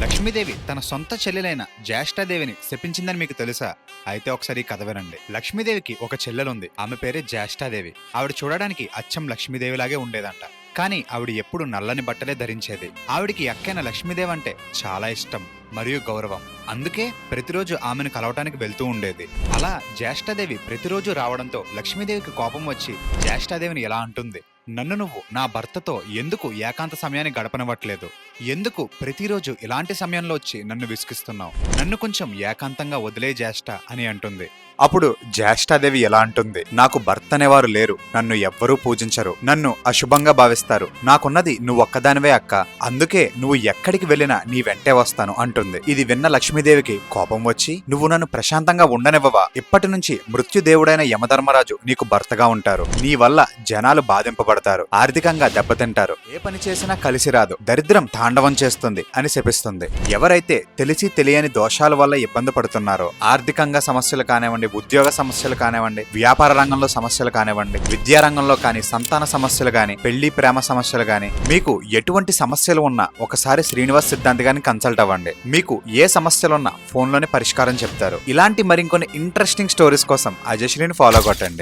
లక్ష్మీదేవి తన సొంత చెల్లెలైన జ్యేష్ఠాదేవిని శపించిందని మీకు తెలుసా? అయితే ఒకసారి కథ వినండి. లక్ష్మీదేవికి ఒక చెల్లెలుంది. ఆమె పేరే జ్యేష్ఠాదేవి. ఆవిడ చూడడానికి అచ్చం లక్ష్మీదేవిలాగే ఉండేదంట. కానీ ఆవిడ ఎప్పుడు నల్లని బట్టలే ధరించేది. ఆవిడికి ఎక్కైన లక్ష్మీదేవి అంటే చాలా ఇష్టం మరియు గౌరవం. అందుకే ప్రతిరోజు ఆమెను కలవటానికి వెళ్తూ ఉండేది. అలా జ్యేష్ఠాదేవి ప్రతిరోజు రావడంతో లక్ష్మీదేవికి కోపం వచ్చి జ్యేష్ఠాదేవిని ఎలా అంటుంది? నన్ను నువ్వు నా భర్తతో ఎందుకు ఏకాంత సమయాన్ని గడపనివ్వట్లేదు? ఎందుకు ప్రతిరోజు ఇలాంటి సమయంలో వచ్చి నన్ను విసిగిస్తున్నావు? నన్ను కొంచెం ఏకాంతంగా వదిలే జ్యేష్ఠ అని అంటుంది. అప్పుడు జ్యేష్ఠాదేవి ఎలా అంటుంది? నాకు భర్త అనేవారు లేరు. నన్ను ఎవ్వరూ పూజించరు. నన్ను అశుభంగా భావిస్తారు. నాకున్నది నువ్వు ఒక్కదానివే అక్క. అందుకే నువ్వు ఎక్కడికి వెళ్ళినా నీ వెంటే వస్తాను అంటుంది. ఇది విన్న లక్ష్మీదేవికి కోపం వచ్చి నువ్వు నన్ను ప్రశాంతంగా ఉండనివ్వవా? ఇప్పటి నుంచి మృత్యుదేవుడైన యమధర్మరాజు నీకు భర్తగా ఉంటారు. నీ వల్ల జనాలు బాధింపబడతారు. ఆర్థికంగా దెబ్బతింటారు. ఏ పని చేసినా కలిసి రాదు. దరిద్రం తాండవం చేస్తుంది అని శపిస్తుంది. ఎవరైతే తెలిసి తెలియని దోషాల వల్ల ఇబ్బంది పడుతున్నారో ఆర్థికంగా సమస్యలు కానివ్వండి ఉద్యోగ సమస్యలు కానివ్వండి వ్యాపార రంగంలో సమస్యలు కానివ్వండి విద్యా రంగంలో కానీ సంతాన సమస్యలు కానీ పెళ్ళి ప్రేమ సమస్యలు కానీ మీకు ఎటువంటి సమస్యలు ఉన్నా ఒకసారి శ్రీనివాస్ సిద్ధాంతి గారిని కన్సల్ట్ అవ్వండి. మీకు ఏ సమస్యలున్నా ఫోన్లోనే పరిష్కారం చెప్తారు. ఇలాంటి మరికొన్ని ఇంట్రెస్టింగ్ స్టోరీస్ కోసం అజయశ్రీని ఫాలో కొట్టండి.